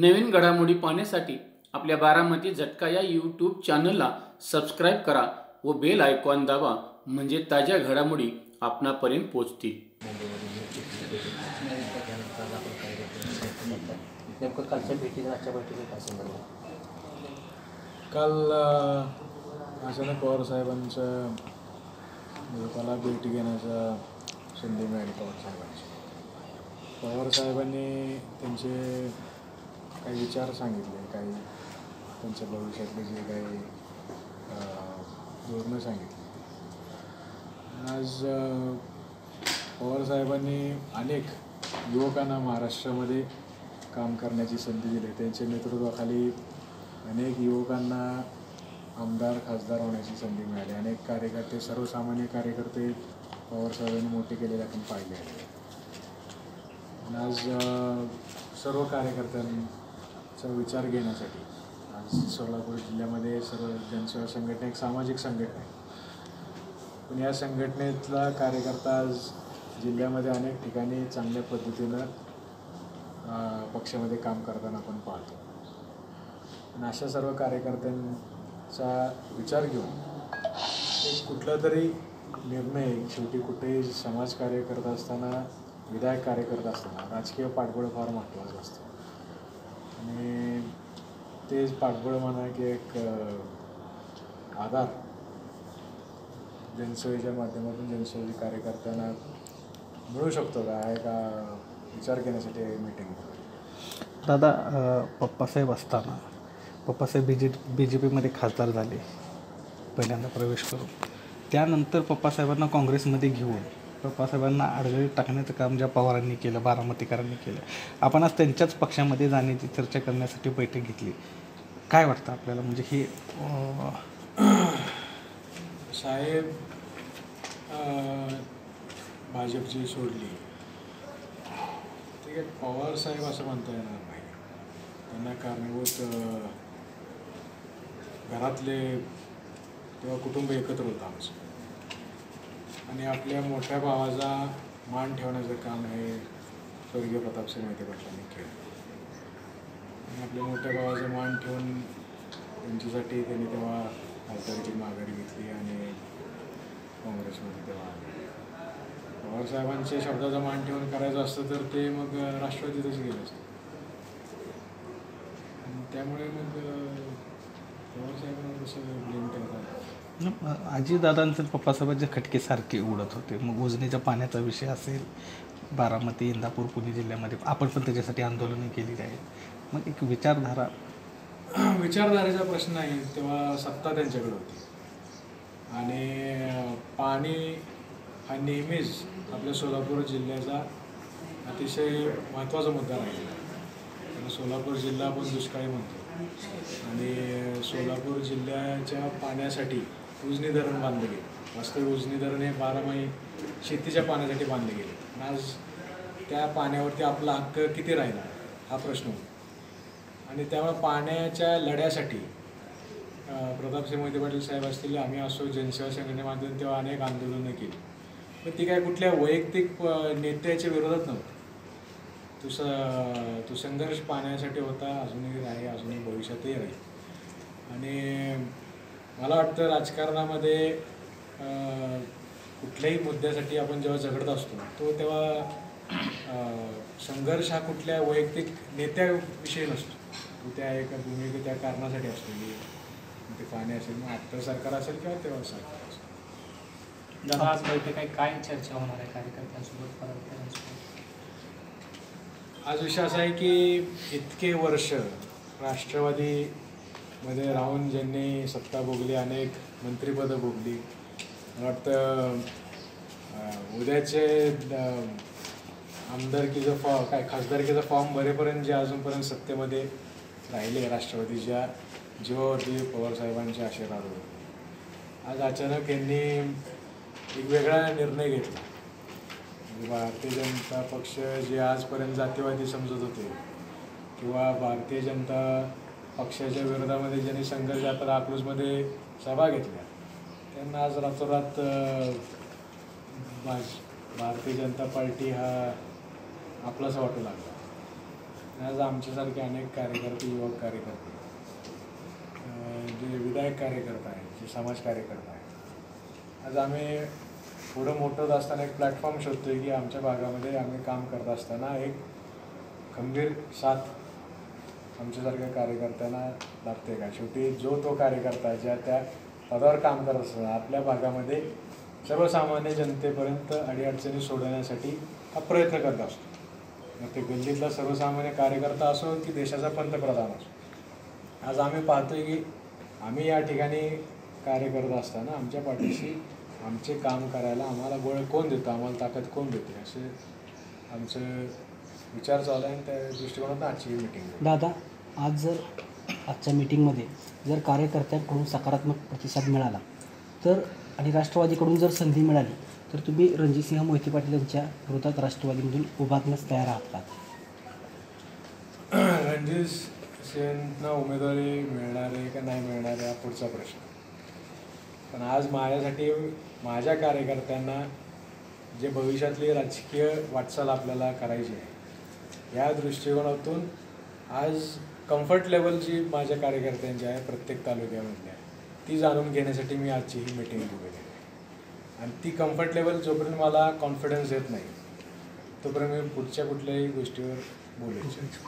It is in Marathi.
नवीन घडामोडी पाहण्यासाठी आपल्या बारामती झटका या यूट्यूब चॅनलला सबस्क्राईब करा व बेल आयकॉन दाबा म्हणजे ताज्या घडामोडी आपणापर्यंत पोहोचतील. नेमकं कालच्या भेटीत आजच्या बैठकीत काय संदर्भ काल अचानक पवार साहेबांचं मला भेटी घेण्याचा संधी मिळाली पवार साहेबांची. पवार साहेबांनी त्यांचे काही विचार सांगितले काही त्यांच्या भविष्यातले जे काही धोरणं सांगितली. आज पवारसाहेबांनी पवार साहेबांनी अनेक युवकांना महाराष्ट्रामध्ये काम करण्याची संधी दिली. त्यांच्या नेतृत्वाखाली अनेक युवकांना आमदार खासदार होण्याची संधी मिळाली. अनेक कार्यकर्ते सर्वसामान्य कार्यकर्ते पवार साहेबांनी मोठे केलेले आपण पाहिले आहे. आज सर्व कार्यकर्त्यांनी चा विचार घेण्यासाठी. आज सोलापूर जिल्ह्यामध्ये सर्व जनसेवा संघटना एक सामाजिक संघटना आहे. पण या संघटनेतला कार्यकर्ता आज जिल्ह्यामध्ये अनेक ठिकाणी चांगल्या पद्धतीनं पक्षामध्ये काम करताना आपण पाहतो. आणि अशा सर्व कार्यकर्त्यांचा विचार घेऊन एक कुठला तरी निर्णय शेवटी कुठेही समाजकार्य करत असताना विधायक कार्य करत असताना राजकीय पाठबळ फार महत्त्वाचं असतं. आणि तेच पाठबळ म्हणा की एक आधार. जनसेवेच्या माध्यमातून जनसेवी कार्यकर्त्यांना मिळू शकतो का? हा एका विचार घेण्यासाठी मीटिंग दादा पप्पासाहेब असताना पप्पासाहेब बी जे बी जे पीमध्ये खासदार झाले पहिल्यांदा प्रवेश करून. त्यानंतर पप्पासाहेबांना काँग्रेसमध्ये घेऊन पप्पासाहेबांना अडगळीत टाकण्याचं काम ज्या पवारांनी केलं बारामतीकरांनी केलं आपण आज त्यांच्याच पक्षामध्ये जाण्याची चर्चा करण्यासाठी बैठक घेतली. काय वाटतं आपल्याला? म्हणजे हे साहेब भाजपची सोडली. ठीक आहे पवार साहेब असं म्हणता येणार नाही. त्यांना कारणीभूत घरातले तेव्हा कुटुंब एकत्र होतं आमचं. आणि आपल्या मोठ्या भावाचा मान ठेवण्याचं काम हे स्वर्गीय प्रतापसिंह मेहते पाटलांनी केलं. आणि आपल्या मोठ्या भावाचं मान ठेवून त्यांच्यासाठी त्यांनी तेव्हा खासदारची माघारी घेतली आणि काँग्रेसमध्ये तेव्हा आले. पवार शब्दाचा मान ठेवून करायचं असतं तर ते मग राष्ट्रवादीतच गेलं असतं. आणि त्यामुळे मग पवारसाहेबांना कसं आजी करतात पप्पासोबत जे खटके सारखे उडत होते मग उजनीच्या पाण्याचा विषय असेल बारामती इंदापूर पुणे जिल्ह्यामध्ये आपण पण त्याच्यासाठी आंदोलनं केलेली आहेत मग एक विचारधारा. विचारधारेचा प्रश्न आहे तेव्हा सत्ता त्यांच्याकडे होती. आणि पाणी हा नेहमीच आपल्या सोलापूर जिल्ह्याचा अतिशय महत्त्वाचा मुद्दा राहिलेला आहे. सोलापूर जिल्हा आपण दुष्काळी म्हणतो. आणि सोलापूर जिल्ह्याच्या पाण्यासाठी उजनी धरण बांधले गेले. वास्तव उजनी धरण हे बारामाही शेतीच्या पाण्यासाठी बांधले गेले. आज त्या पाण्यावरती आपला हक्क किती राहिला? हा प्रश्न होता. आणि त्यामुळे पाण्याच्या लढ्यासाठी प्रतापसिंह मोहिते पाटील साहेब असतील आम्ही असो जनसेवा संघटनेमाध्यम तेव्हा अनेक आंदोलनं केली. पण ती काय कुठल्या वैयक्तिक नेत्याच्या विरोधात नव्हती. तो स तो संघर्ष पाण्यासाठी होता अजूनही आहे अजूनही भविष्यातही राहील. आणि मला वाटतं राजकारणामध्ये कुठल्याही मुद्द्यासाठी आपण जेव्हा झगडत असतो तो तेव्हा संघर्ष हा कुठल्या वैयक्तिक नेत्याविषयी नसतो. तो त्या एका भूमिके त्या कारणासाठी असतो की ते पाणी असेल मग आत्ता सरकार असेल किंवा तेव्हा सरकार असेल. दादा आज बैठक काय चर्चा होणार आहे कार्यकर्त्यांसोबत आज विषय असा आहे की इतके वर्ष मध्ये राहून ज्यांनी सत्ता भोगली अनेक मंत्रिपदं भोगली. मला वाटतं उद्याचे आमदारकीचं फॉर्म काय खासदारकीचा फॉर्म भरेपर्यंत जे अजूनपर्यंत सत्तेमध्ये राहिले राष्ट्रवादीच्या जीवावरती पवारसाहेबांचे आशीर्वाद होते आज अचानक यांनी एक वेगळा निर्णय घेतला. म्हणजे भारतीय जनता पक्ष जे आजपर्यंत जातीवादी समजत होते किंवा भारतीय जनता पक्षाच्या विरोधामध्ये ज्यांनी संघर्ष आता आक्रोशमध्ये सभा घेतल्या त्यांना आज रातोरात भाज भारतीय जनता पार्टी हा आपलाच वाटू लागला. आज आमच्यासारखे अनेक कार्यकर्ते युवक कार्यकर्ते जे विधायक कार्यकर्ता आहेत जे समाज कार्यकर्ता आहेत आज आम्ही पुढं मोठं होत असताना एक प्लॅटफॉर्म शोधतोय की आमच्या भागामध्ये आम्ही काम करत असताना एक खंबीर साथ आमच्यासारख्या कार्यकर्त्यांना लागते का? शेवटी जो तो कार्यकर्ता ज्या त्या पदावर काम करत असताना आपल्या भागामध्ये सर्वसामान्य जनतेपर्यंत अडीअडचणी सोडवण्यासाठी हा प्रयत्न करत असतो. मग ते गल्लीतला सर्वसामान्य कार्यकर्ता असो की देशाचा पंतप्रधान असो. आज आम्ही पाहतोय की आम्ही या ठिकाणी कार्य करत असताना आमच्या पाठीशी आमचे काम करायला आम्हाला बळ कोण देतं? आम्हाला ताकद कोण देते? असे आमचं विचार चालू आहे आणि त्या दृष्टिकोनातून आजची ही मिटिंग दादा आज जर आजच्या मीटिंगमध्ये जर कार्यकर्त्यांकडून सकारात्मक प्रतिसाद मिळाला तर आणि राष्ट्रवादीकडून जर संधी मिळाली तर तुम्ही रणजितसिंह मोहिते पाटील यांच्या विरोधात राष्ट्रवादीमधून उभारण्यास तयार आहात का? रणजित सिंहना उमेदवारी मिळणार आहे का नाही मिळणार आहे हा पुढचा प्रश्न. पण आज माझ्यासाठी माझ्या कार्यकर्त्यांना जे भविष्यातली राजकीय वाटचाल आपल्याला करायची आहे या दृष्टिकोनातून आज कम्फर्ट लेवल जी माझ्या कार्यकर्त्यांची आहे प्रत्येक तालुक्यामधली आहे ती जाणून घेण्यासाठी मी आजची ही मिटिंग बोलवली आणि ती कम्फर्ट लेवल जोपर्यंत मला कॉन्फिडन्स येत नाही तोपर्यंत मी पुढच्या कुठल्याही गोष्टीवर बोलू इच्छित